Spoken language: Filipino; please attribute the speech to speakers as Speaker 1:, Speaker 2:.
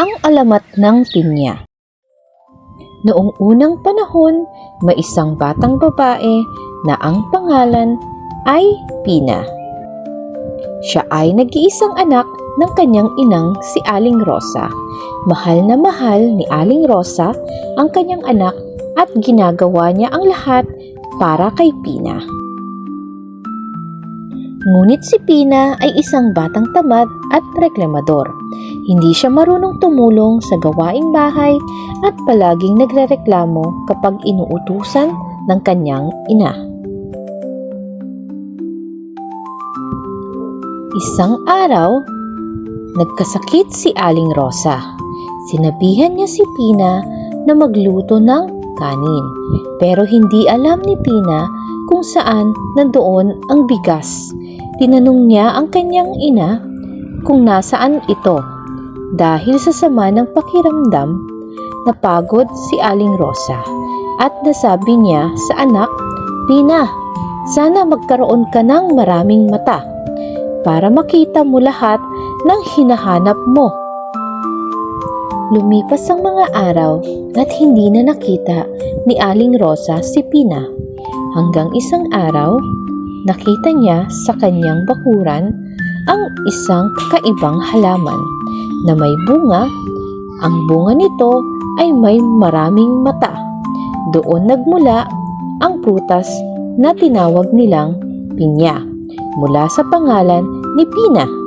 Speaker 1: ang alamat ng pinya. Noong unang panahon, may isang batang babae na ang pangalan ay Pina. Siya ay nag-iisang anak ng kanyang inang si Aling Rosa. Mahal na mahal ni Aling Rosa ang kanyang anak at ginagawa niya ang lahat para kay Pina. Ngunit si Pina ay isang batang tamad at reklamador. Hindi siya marunong tumulong sa gawaing bahay at palaging nagrereklamo kapag inuutusan ng kanyang ina. Isang araw, nagkasakit si Aling Rosa. Sinabihan niya si Pina na magluto ng kanin. Pero hindi alam ni Pina kung saan nandoon ang bigas. Tinanong niya ang kanyang ina kung nasaan ito. Dahil sa sama ng pakiramdam, napagod si Aling Rosa at nasabi niya sa anak, Pina, sana magkaroon ka ng maraming mata para makita mo lahat ng hinahanap mo. Lumipas ang mga araw at hindi na nakita ni Aling Rosa si Pina. Hanggang isang araw, nakita niya sa kanyang bakuran ang isang kakaibang halaman na may bunga. Ang bunga nito ay may maraming mata. Doon nagmula ang prutas na tinawag nilang pinya mula sa pangalan ni Pina.